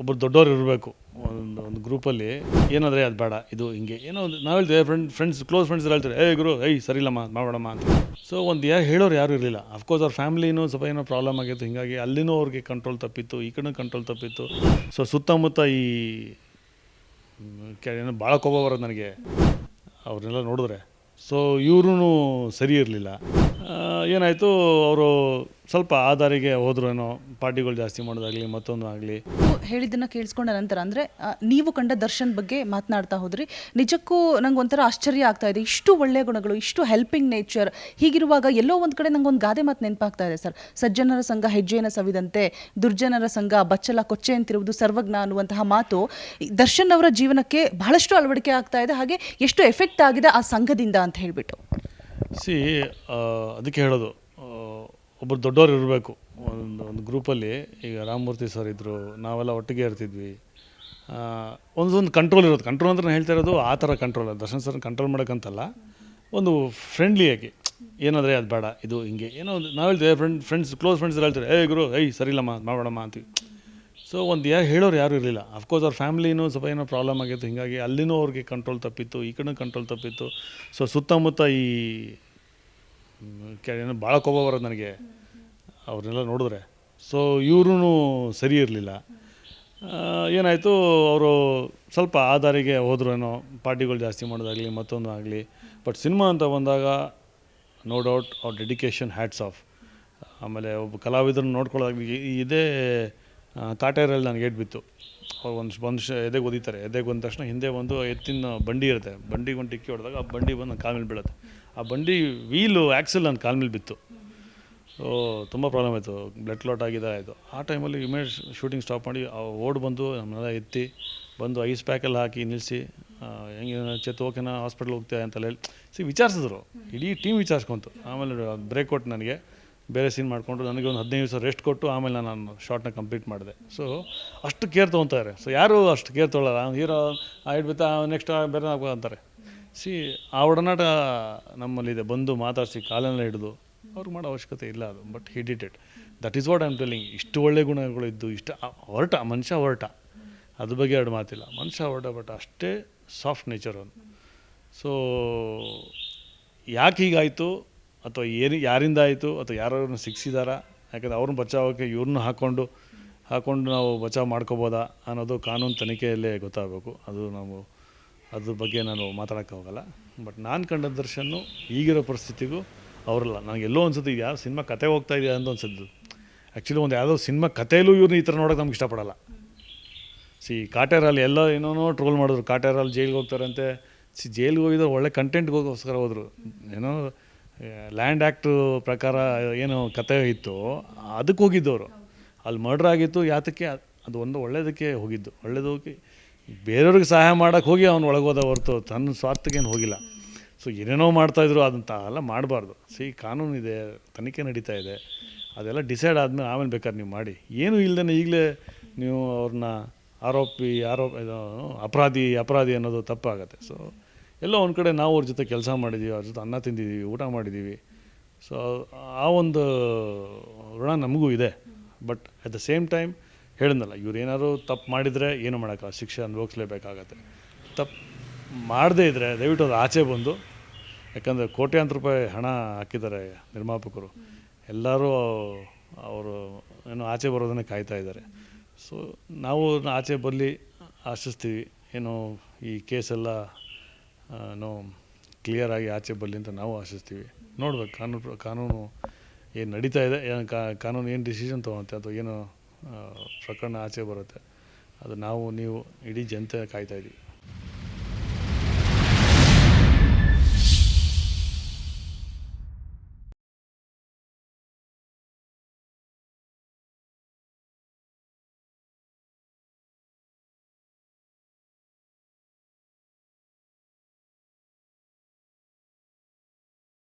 ಒಬ್ಬರು ದೊಡ್ಡವ್ರು ಇರಬೇಕು. ಒಂದು ಒಂದು ಗ್ರೂಪಲ್ಲಿ ಏನಾದರೆ ಅದು ಬೇಡ, ಇದು ಹಿಂಗೆ. ಏನೋ ಒಂದು, ನಾವು ಹೇಳ್ತೇವೆ ಫ್ರೆಂಡ್ ಫ್ರೆಂಡ್ಸ್ ಕ್ಲೋಸ್ ಫ್ರೆಂಡ್ಸ್ ಹೇಳ್ತಾರೆ ಏ ಗುರು, ಏಯ್ ಸರಿಯಿಲ್ಲಮ್ಮ ಮಾಡಬೇಡಮ್ಮ ಅಂತ. ಸೊ ಒಂದು ಯಾರು ಹೇಳೋರು ಯಾರು ಇರಲಿಲ್ಲ. ಅಫ್ಕೋರ್ಸ್ ಅವ್ರ ಫ್ಯಾಮ್ಲಿನೂ ಸ್ವಲ್ಪ ಏನೋ ಪ್ರಾಬ್ಲಮ್ ಆಗಿತ್ತು. ಹೀಗಾಗಿ ಅಲ್ಲಿನೂ ಅವ್ರಿಗೆ ಕಂಟ್ರೋಲ್ ತಪ್ಪಿತ್ತು, ಈ ಕಡೆ ಕಂಟ್ರೋಲ್ ತಪ್ಪಿತ್ತು. ಸೊ ಸುತ್ತಮುತ್ತ ಈ ಏನೋ ಭಾಳ ಕೋಪ ಬರೋದು ನನಗೆ. ಅವ್ರನ್ನೆಲ್ಲ ನೋಡಿದ್ರೆ. ಸೊ ಇವ್ರೂ ಸರಿ ಇರಲಿಲ್ಲ. ಏನಾಯಿತು? ಅವರು ಸ್ವಲ್ಪ ಆಧಾರಿಗೆ ಏನೋ, ಪಾರ್ಟಿಗಳು ಜಾಸ್ತಿ ಮಾಡೋದಾಗಲಿ, ಮತ್ತೊಂದು ಆಗಲಿ. ಹೇಳಿದ್ದನ್ನು ಕೇಳಿಸ್ಕೊಂಡ ನಂತರ, ಅಂದರೆ ನೀವು ಕಂಡ ದರ್ಶನ್ ಬಗ್ಗೆ ಮಾತನಾಡ್ತಾ ಹೋದ್ರಿ. ನಿಜಕ್ಕೂ ನಂಗೆ ಒಂಥರ ಆಶ್ಚರ್ಯ ಆಗ್ತಾ ಇದೆ. ಇಷ್ಟು ಒಳ್ಳೆಯ ಗುಣಗಳು, ಇಷ್ಟು ಹೆಲ್ಪಿಂಗ್ ನೇಚರ್ ಹೀಗಿರುವಾಗ ಎಲ್ಲೋ ಒಂದು ಕಡೆ ನಂಗೆ ಒಂದು ಗಾದೆ ಮಾತು ನೆನಪಾಗ್ತಾ ಇದೆ, ಸರ್. ಸಜ್ಜನರ ಸಂಘ ಹೆಜ್ಜೆಯನ್ನು ಸವಿದಂತೆ, ದುರ್ಜನರ ಸಂಘ, ಬಚ್ಚಲ ಕೊಚ್ಚೆ ಅಂತಿರುವುದು ಸರ್ವಜ್ಞ ಅನ್ನುವಂತಹ ಮಾತು ದರ್ಶನ್ ಅವರ ಜೀವನಕ್ಕೆ ಬಹಳಷ್ಟು ಅಳವಡಿಕೆ ಆಗ್ತಾ ಇದೆ. ಹಾಗೆ ಎಷ್ಟು ಎಫೆಕ್ಟ್ ಆಗಿದೆ ಆ ಸಂಘದಿಂದ ಅಂತ ಹೇಳ್ಬಿಟ್ಟು. ಸಿ ಅದಕ್ಕೆ ಹೇಳೋದು ಒಬ್ಬರು ದೊಡ್ಡವ್ರು ಇರಬೇಕು. ಒಂದು ಒಂದು ಗ್ರೂಪಲ್ಲಿ, ಈಗ ರಾಮಮೂರ್ತಿ ಸರ್ ಇದ್ದರು ನಾವೆಲ್ಲ ಒಟ್ಟಿಗೆ ಇರ್ತಿದ್ವಿ. ಒಂದೊಂದು ಕಂಟ್ರೋಲ್ ಇರೋದು. ಕಂಟ್ರೋಲ್ ನಾನು ಹೇಳ್ತಾ ಇರೋದು ಆ ಥರ ಕಂಟ್ರೋಲ್ ದರ್ಶನ್ ಸರ್ ಕಂಟ್ರೋಲ್ ಮಾಡೋಕ್ಕಂತಲ್ಲ. ಒಂದು ಫ್ರೆಂಡ್ಲಿಯಾಗಿ ಏನಾದರೆ ಅದು ಬೇಡ, ಇದು ಹಿಂಗೆ. ಏನೋ ಒಂದು, ನಾವು ಹೇಳ್ತೇವೆ ಫ್ರೆಂಡ್ ಫ್ರೆಂಡ್ಸ್ ಕ್ಲೋಸ್ ಫ್ರೆಂಡ್ಸ್ ಹೇಳ್ತಾರೆ ಏ, ಗುರು, ಏಯ್, ಸರಿಯಿಲ್ಲಮ್ಮ ಮಾಡಬೇಡಮ್ಮ ಅಂತೀವಿ. ಸೊ ಒಂದು ಯಾರು ಹೇಳೋರು ಯಾರು ಇರಲಿಲ್ಲ. ಅಫ್ಕೋರ್ಸ್ ಅವ್ರ ಫ್ಯಾಮ್ಲಿನೂ ಸ್ವಲ್ಪ ಏನೋ ಪ್ರಾಬ್ಲಮ್ ಆಗಿತ್ತು. ಹೀಗಾಗಿ ಅಲ್ಲಿನೂ ಅವ್ರಿಗೆ ಕಂಟ್ರೋಲ್ ತಪ್ಪಿತ್ತು, ಈ ಕಡೆ ಕಂಟ್ರೋಲ್ ತಪ್ಪಿತ್ತು. ಸೊ ಸುತ್ತಮುತ್ತ ಈ ಏನೋ ಭಾಳ ಕೋಪ ಬರೋದು ನನಗೆ. ಅವ್ರನ್ನೆಲ್ಲ ನೋಡಿದ್ರೆ. ಸೊ ಇವ್ರೂ ಸರಿ ಇರಲಿಲ್ಲ. ಏನಾಯಿತು, ಅವರು ಸ್ವಲ್ಪ ಆ ದಾರಿಗೆ ಹೋದ್ರು ಏನೋ ಪಾರ್ಟಿಗಳು ಜಾಸ್ತಿ ಮಾಡೋದಾಗಲಿ, ಮತ್ತೊಂದು ಆಗಲಿ. ಬಟ್ ಸಿನಿಮಾ ಅಂತ ಬಂದಾಗ ನೋ ಡೌಟ್ ಅವ್ರ ಡೆಡಿಕೇಶನ್ ಹ್ಯಾಟ್ಸ್ ಆಫ್ ಆಮೇಲೆ ಒಬ್ಬ ಕಲಾವಿದರನ್ನ ನೋಡ್ಕೊಳ್ಳೋದಾಗಲಿ ಇದೇ ಆ, ಕಾಟೇರಲ್ಲಿ ನನಗೆ ಏಟ್ ಬಿತ್ತು. ಅವ್ರು ಒಂದು ಒಂದು ಎದೆಗೆ ಒದಿತಾರೆ. ಎದೆಗೆ ಬಂದ ತಕ್ಷಣ ಹಿಂದೆ ಒಂದು ಎತ್ತಿನ ಬಂಡಿ ಇರುತ್ತೆ. ಬಂಡಿಗೆ ಒಂದು ಟಿಕ್ಕಿ ಹೊಡೆದಾಗ ಆ ಬಂಡಿ ಬಂದು ನನ್ನ ಕಾಲ ಮೇಲೆ ಬೀಳುತ್ತೆ. ಆ ಬಂಡಿ ವೀಲು ಆ್ಯಕ್ಸಲ್ ನನ್ನ ಕಾಲ ಮೇಲೆ ಬಿತ್ತು. ಸೊ ತುಂಬ ಪ್ರಾಬ್ಲಮ್ ಆಯಿತು. ಬ್ಲಡ್ ಕ್ಲಾಟ್ ಆಗಿದೆ ಆಯಿತು ಆ ಟೈಮಲ್ಲಿ ಇಮೇಜ್ ಶೂಟಿಂಗ್ ಸ್ಟಾಪ್ ಮಾಡಿ ಓಡ್ ಬಂದು ನಮ್ಮನ್ನೆಲ್ಲ ಎತ್ತಿ ಬಂದು ಐಸ್ ಪ್ಯಾಕೆಲ್ಲ ಹಾಕಿ ನಿಲ್ಲಿಸಿ ಹೆಂಗೆ ಚೇತು ಓಕೆನಾ ಹಾಸ್ಪಿಟ್ಲ್ ಹೋಗ್ತೀಯ ಅಂತೆಲ್ಲ ಹೇಳಿ ಸಿ ವಿಚಾರಿಸಿದ್ರು. ಇಡೀ ಟೀಮ್ ವಿಚಾರಿಸ್ಕೊಂತು. ಆಮೇಲೆ ಬ್ರೇಕ್ ಕೊಟ್ಟು ನನಗೆ. ಬೇರೆ ಸೀನ್ ಮಾಡಿಕೊಂಡು ನನಗೆ ಒಂದು ಹದಿನೈದು ದಿವಸ ರೆಸ್ಟ್ ಕೊಟ್ಟು ಆಮೇಲೆ ನಾನು ಶಾರ್ಟ್ನ ಕಂಪ್ಲೀಟ್ ಮಾಡಿದೆ. ಸೊ ಅಷ್ಟು ಕೇರ್ ತೊಗೊತಾರೆ. ಸೊ ಯಾರು ಅಷ್ಟು ಕೇರ್ ತೊಗೊಳ್ಳಲ್ಲ ಹೀರೋ ಇಡ್ಬಿತ್ತಾ ನೆಕ್ಸ್ಟ್ ಬೇರೆ ಅಂತಾರೆ. ಸಿ ಆ ಒಡನಾಟ ನಮ್ಮಲ್ಲಿದೆ ಬಂದು ಮಾತಾಡಿಸಿ ಕಾಲನ್ನೆಲ್ಲ ಹಿಡಿದು ಅವ್ರಿಗೆ ಮಾಡೋ ಅವಶ್ಯಕತೆ ಇಲ್ಲ ಅದು but he did it that is what I'm telling ಇಷ್ಟು ಒಳ್ಳೆ ಗುಣಗಳು ಇದ್ದು, ಇಷ್ಟು ಹೊರಟ, ಮನುಷ್ಯ ಹೊರಟ. ಅದ್ರ ಬಗ್ಗೆ ಎರಡು ಮಾತಿಲ್ಲ. ಮನುಷ್ಯ ಹೊರಟ ಬಟ್ ಅಷ್ಟೇ ಸಾಫ್ಟ್ ನೇಚರ್ ಅವನು ಸೊ ಯಾಕೆ ಹೀಗಾಯಿತು? ಅಥವಾ ಏನು ಯಾರಿಂದ ಆಯಿತು ಅಥವಾ ಯಾರನ್ನ ಸಿಕ್ಸಿದಾರಾ? ಯಾಕಂದರೆ ಅವ್ರನ್ನ ಬಚಾವಕ್ಕೆ ಇವ್ರನ್ನ ಹಾಕ್ಕೊಂಡು ಹಾಕ್ಕೊಂಡು ನಾವು ಬಚಾವ್ ಮಾಡ್ಕೋಬೋದಾ ಅನ್ನೋದು ಕಾನೂನು ತನಿಖೆಯಲ್ಲೇ ಗೊತ್ತಾಗಬೇಕು. ಅದು ನಾವು, ಅದ್ರ ಬಗ್ಗೆ ನಾನು ಮಾತಾಡೋಕ್ಕೆ ಹೋಗಲ್ಲ. ಬಟ್ ನಾನು ಕಂಡ ದರ್ಶನ್ನು ಈಗಿರೋ ಪರಿಸ್ಥಿತಿಗೂ ಅವರಲ್ಲ. ನನಗೆ ಎಲ್ಲೋ ಅನ್ಸುತ್ತೆ ಇದು ಯಾರು ಸಿನಿಮಾ ಕತೆ ಹೋಗ್ತಾ ಇದೆಯಾ ಅಂತ ಅನ್ಸುತ್ತೆ. ಆ್ಯಕ್ಚುಲಿ ಒಂದು ಯಾವುದೋ ಸಿನಿಮಾ ಕಥೆಯಲ್ಲೂ ಇವ್ರನ್ನ ಈ ಥರ ನೋಡೋಕೆ ನಮ್ಗೆ ಇಷ್ಟಪಡಲ್ಲ. ಸಿ ಕಾಟೇರಲ್ಲಿ ಎಲ್ಲ ಏನೋ ಟ್ರೋಲ್ ಮಾಡಿದ್ರು. ಕಾಟೇರಲ್ಲಿ ಜೈಲಿಗೆ ಹೋಗ್ತಾರಂತೆ. ಸಿ, ಜೈಲಿಗೆ ಹೋಗಿದ್ರು ಒಳ್ಳೆ ಕಂಟೆಂಟ್ಗೋಸ್ಕರ ಹೋದರು. ಏನೋ ಲ್ಯಾಂಡ್ ಆ್ಯಕ್ಟ್ ಪ್ರಕಾರ ಏನು ಕತೆ ಇತ್ತು, ಅದಕ್ಕೆ ಹೋಗಿದ್ದವರು. ಅಲ್ಲಿ ಮರ್ಡ್ರ್ ಆಗಿತ್ತು, ಯಾತಕ್ಕೆ, ಅದು ಒಂದು ಒಳ್ಳೇದಕ್ಕೆ ಹೋಗಿದ್ದು. ಒಳ್ಳೇದಕ್ಕೆ ಬೇರೆಯವ್ರಿಗೆ ಸಹಾಯ ಮಾಡೋಕ್ಕೆ ಹೋಗಿ ಅವ್ನು ಒಳಗೋದ ಹೊರತು ತನ್ನ ಸ್ವಾರ್ಥಕ್ಕೇನು ಹೋಗಿಲ್ಲ. ಸೊ ಏನೇನೋ ಮಾಡ್ತಾಯಿದ್ರು ಅದಂತ ಎಲ್ಲ ಮಾಡಬಾರ್ದು. ಸಿ ಕಾನೂನು ಇದೆ, ತನಿಖೆ ನಡೀತಾ ಇದೆ. ಅದೆಲ್ಲ ಡಿಸೈಡ್ ಆದಮೇಲೆ ಆಮೇಲೆ ಬೇಕಾದ್ರೆ ನೀವು ಮಾಡಿ. ಏನು ಇಲ್ಲದೇ ಈಗಲೇ ನೀವು ಅವ್ರನ್ನ ಆರೋಪಿ, ಆರೋಪ ಅಪರಾಧಿ ಅಪರಾಧಿ ಅನ್ನೋದು ತಪ್ಪಾಗತ್ತೆ. ಸೊ ಎಲ್ಲೋ ಒಂದು ಕಡೆ ನಾವು ಅವ್ರ ಜೊತೆ ಕೆಲಸ ಮಾಡಿದ್ದೀವಿ ಅವ್ರ ಜೊತೆ ಅನ್ನ ತಿಂದಿದ್ದೀವಿ ಊಟ ಮಾಡಿದ್ದೀವಿ ಸೊ ಆ ಒಂದು ಋಣ ನಮಗೂ ಇದೆ. But at the same time ಹೇಳಿದ್ನಲ್ಲ, ಇವ್ರು ಏನಾದ್ರು ತಪ್ಪು ಮಾಡಿದರೆ ಏನು ಮಾಡೋಕ್ಕಲ್ಲ ಶಿಕ್ಷೆ ಅನುಭವಿಸ್ಲೇಬೇಕಾಗತ್ತೆ. ತಪ್ಪು ಮಾಡದೇ ಇದ್ದರೆ ದಯವಿಟ್ಟು ಅದು ಆಚೆ ಬಂದು, ಯಾಕಂದರೆ ಕೋಟ್ಯಾಂತರ ರೂಪಾಯಿ ಹಣ ಹಾಕಿದ್ದಾರೆ ನಿರ್ಮಾಪಕರು. ಎಲ್ಲರೂ ಅವರು ಏನು ಆಚೆ ಬರೋದನ್ನೇ ಕಾಯ್ತಾ ಇದ್ದಾರೆ. ಸೊ ನಾವು ಆಚೆ ಬರಲಿ, ಆಶಿಸ್ತೀವಿ. ಏನು ಈ ಕೇಸೆಲ್ಲ ಏನೋ ಕ್ಲಿಯರ್ ಆಗಿ ಆಚೆ ಬರಲಿ ಅಂತ ನಾವು ಆಶಿಸ್ತೀವಿ. ನೋಡ್ಬೇಕು, ಕಾನೂನು ಕಾನೂನು ಏನು ನಡೀತಾ ಇದೆ, ಏನು ಕಾನೂನು ಏನು ಡಿಸಿಷನ್ ತೊಗೊಳುತ್ತೆ ಅಥವಾ ಏನು ಪ್ರಕರಣ ಆಚೆ ಬರುತ್ತೆ. ಅದು ನಾವು, ನೀವು ಇಡೀ ಜನತೆ ಕಾಯ್ತಾ ಇದ್ದೀವಿ